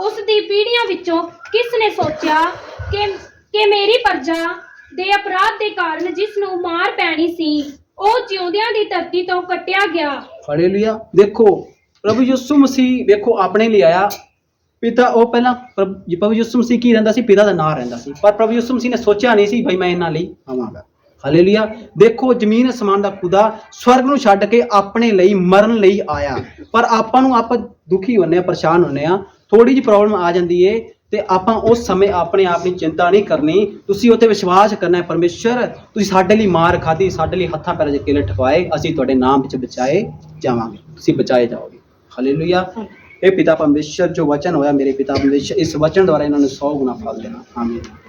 ਉਸ ਦੀ ਪੀੜ੍ਹੀਆਂ ਵਿੱਚੋਂ ਕਿਸ ਨੇ ਸੋਚਿਆ ਕਿ ਕਿ ਮੇਰੀ ਪ੍ਰਜਾ ਦੇ ਅਪਰਾਧ ਦੇ ਕਾਰਨ ਜਿਸ ਨੂੰ ਮਾਰ ਪੈਣੀ ਸੀ ਉਹ ਜਿਉਂਦਿਆਂ ਦੀ ਧਰਤੀ ਤੋਂ ਕੱਟਿਆ ਗਿਆ। ਹਾਲੇਲੂਇਆ ਦੇਖੋ ਪ੍ਰਭੂ ਯਿਸੂ ਮਸੀਹ ਵੇਖੋ ਆਪਣੇ ਲਈ ਆਇਆ। ਪਿਤਾ, ਉਹ ਪਹਿਲਾਂ ਪ੍ਰਭ- ਪ੍ਰਭੂ ਯਿਸੂ ਮਸੀਹ ਕੀ ਰਹਿੰਦਾ ਸੀ? ਪਿਤਾ ਦਾ ਨਾਂ ਰਹਿੰਦਾ ਸੀ। ਪਰ ਪ੍ਰਭੂ ਯਿਸੂ ਮਸੀਹ ਨੇ ਸੋਚਿਆ ਨਹੀਂ ਸੀ ਬਈ ਮੈਂ ਇਹਨਾਂ ਲਈ ਆਵਾਂਗਾ। ਹਾਲੇਲੂਇਆ ਦੇਖੋ, ਜ਼ਮੀਨ ਅਸਮਾਨ ਦਾ ਖੁਦਾ ਸਵਰਗ ਨੂੰ ਛੱਡ ਕੇ ਆਪਣੇ ਲਈ, ਮਰਨ ਲਈ ਆਇਆ। ਪਰ ਆਪਾਂ ਨੂੰ ਆਪਾਂ ਦੁਖੀ ਹੁੰਨੇ ਆ ਪਰੇਸ਼ਾਨ ਹੁੰਨੇ ਆ ਥੋੜੀ ਜਿਹੀ ਪ੍ਰੋਬਲਮ ਆ ਜਾਂਦੀ ਏ ਤੇ ਆਪਾਂ ਉਸ ਸਮੇਂ ਆਪਣੇ ਆਪ ਦੀ ਚਿੰਤਾ ਨਹੀਂ ਕਰਨੀ। ਤੁਸੀਂ ਉੱਤੇ ਵਿਸ਼ਵਾਸ ਕਰਨਾ ਹੈ, ਪਰਮੇਸ਼ਰ, ਤੁਸੀਂ ਸਾਡੇ ਲਈ ਮਾਰ ਖਾਧੀ, ਸਾਡੇ ਲਈ ਹੱਥਾਂ ਪੈਰਾਂ 'ਚ ਕਿਲੇ ਠਕਵਾਏ ਅਸੀਂ ਤੁਹਾਡੇ ਨਾਮ ਵਿੱਚ ਬਚਾਏ ਜਾਵਾਂਗੇ। ਤੁਸੀਂ ਬਚਾਏ ਜਾਓਗੇ। ਹਾਲੇਲੂਇਆ ਇਹ ਪਿਤਾ ਪਰਮੇਸ਼ਰ ਜੋ ਵਚਨ ਹੋਇਆ ਮੇਰੇ ਪਿਤਾ ਪਰਮੇਸ਼ਰ, ਇਸ ਵਚਨ ਦੁਆਰਾ ਇਹਨਾਂ ਨੂੰ 100 ਗੁਣਾ ਫਲ ਦੇਣਾ। ਆਮੀਨ।